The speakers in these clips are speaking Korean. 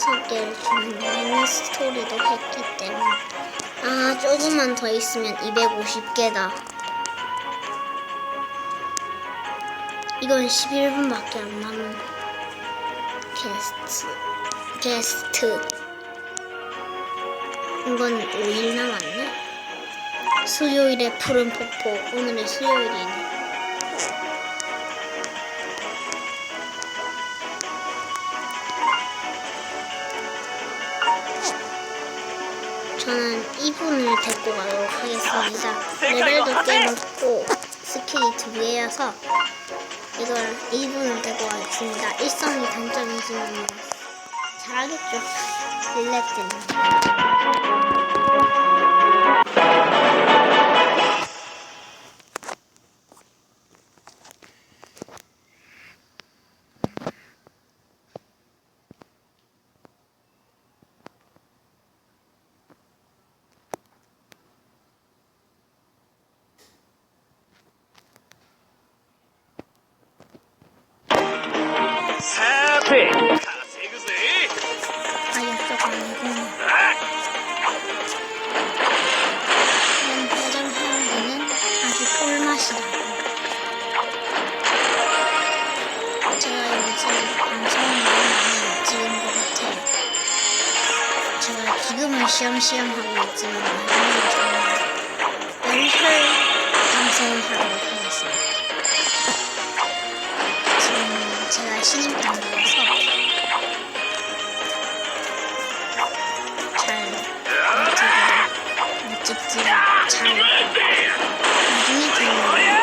다섯 개를 주는 미니 스토리도 했기 때문에. 아 조금만 더 있으면 250개다. 이건 11분밖에 안 남은 게스트 게스트. 이건 5일 남았네. 수요일에 푸른 폭포. 오늘의 수요일이네 이분을 데리고 가도록 하겠습니다. 레벨도 꽤 높고 스킬이 두 개여서 이걸 이분을 데리고 가겠습니다. 일성이 단점이지만 잘하겠죠. 릴렉트는. 지금은 시험시험 하고 있지만 나중에 정말 열혈 방송을 하도록 하겠습니다. 지금 제가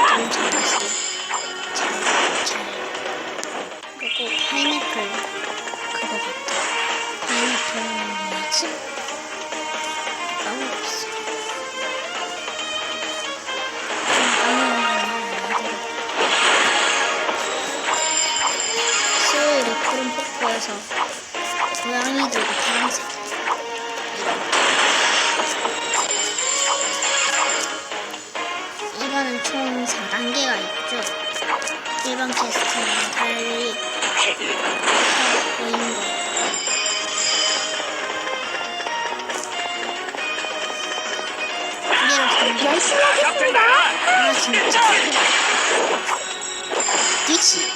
폭포에서 고양이들도 파란색 이거는 총 4단계가 있죠. 일반 캐스트랑 달리 보이는 거. 열심히 하겠습니다. 아 진짜 뒤치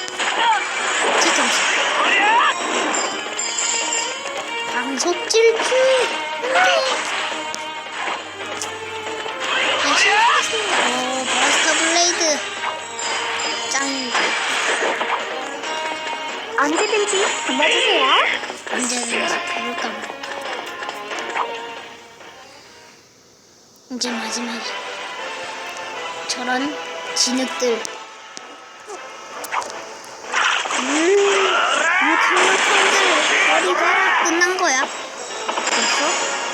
뒤통수 방속 질주 하겠습니다 오 버스터 블레이드. 짱이지 언제든지 불러주세요. 언제든지 부를까 말까 이제 마지막이야 저런 진흙들 음, 이 강력한들 머리 봐라 끝난 거야 됐어?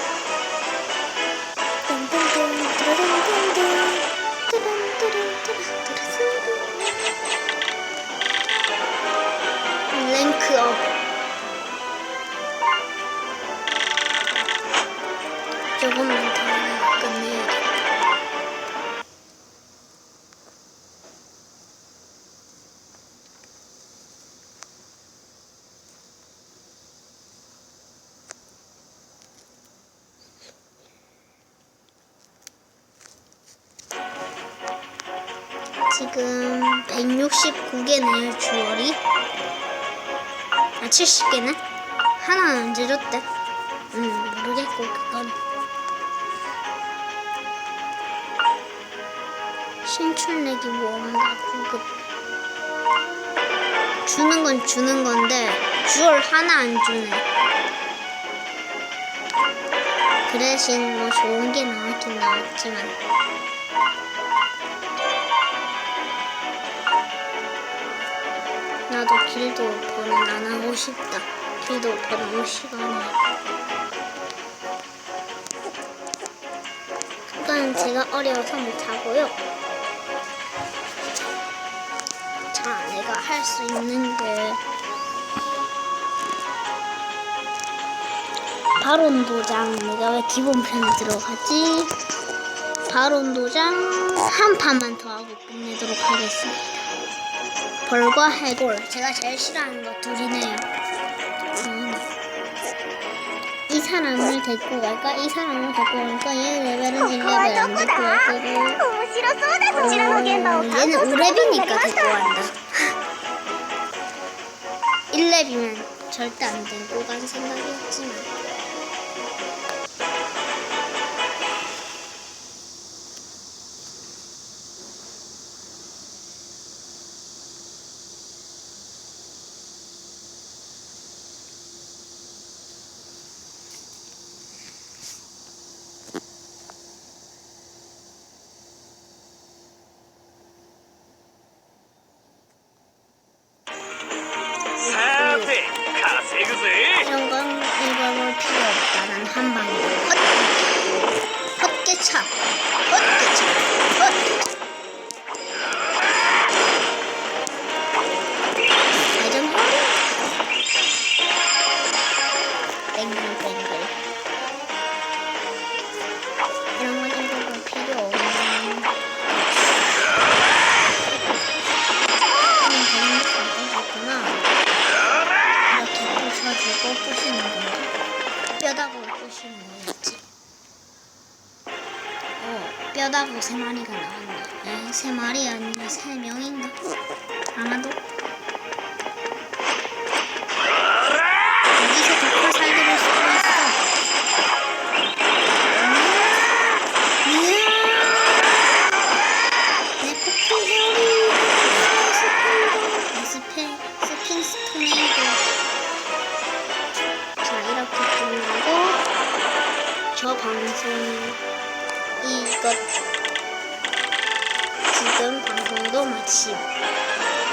169개네요, 주얼이. 아, 70개네? 하나 언제 줬대? 음, 모르겠고, 그건. 신출내기 뭔가 구급. 주는 건 주는 건데, 주얼 하나 안 주네. 그 대신 뭐 좋은 게 나왔긴 나왔지만. 나도 길도 오퍼는 안 하고 싶다. 길도 오퍼 너무 시간이야. 그건 제가 어려워서 못하고요. 자, 내가 할 수 있는 게 바론 도장 내가 왜 기본 편에 들어가지? 바론 도장 한 판만 더 하고 끝내도록 하겠습니다. 벌과 해골. 제가 제일 싫어하는 거 둘이네요. 음. 이 사람을 데리고 갈까? 이 사람을 데리고 갈까? 얘 레벨은 1레벨 안 데리고 갈거고 어, 얘는 5렙이니까 데리고 간다. 1렙이면 절대 안 데리고 간 생각이었지만. 난한 방이다. 헛! 헛개차! 헛개차! 헛개차! 되는 거 부시는 거였지. 어, 뼈다구 세 마리가 나왔네. 에, 세 마리 아니라 세 명인가? 아마도 이것 지금 방송도 마치고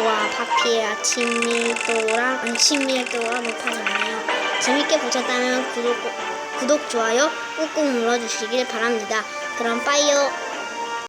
와 파피의 아침 밀도랑 아침 밀도가 높아졌네요. 재밌게 보셨다면 구독, 구독 좋아요 꾹꾹 눌러주시길 바랍니다. 그럼 빠이요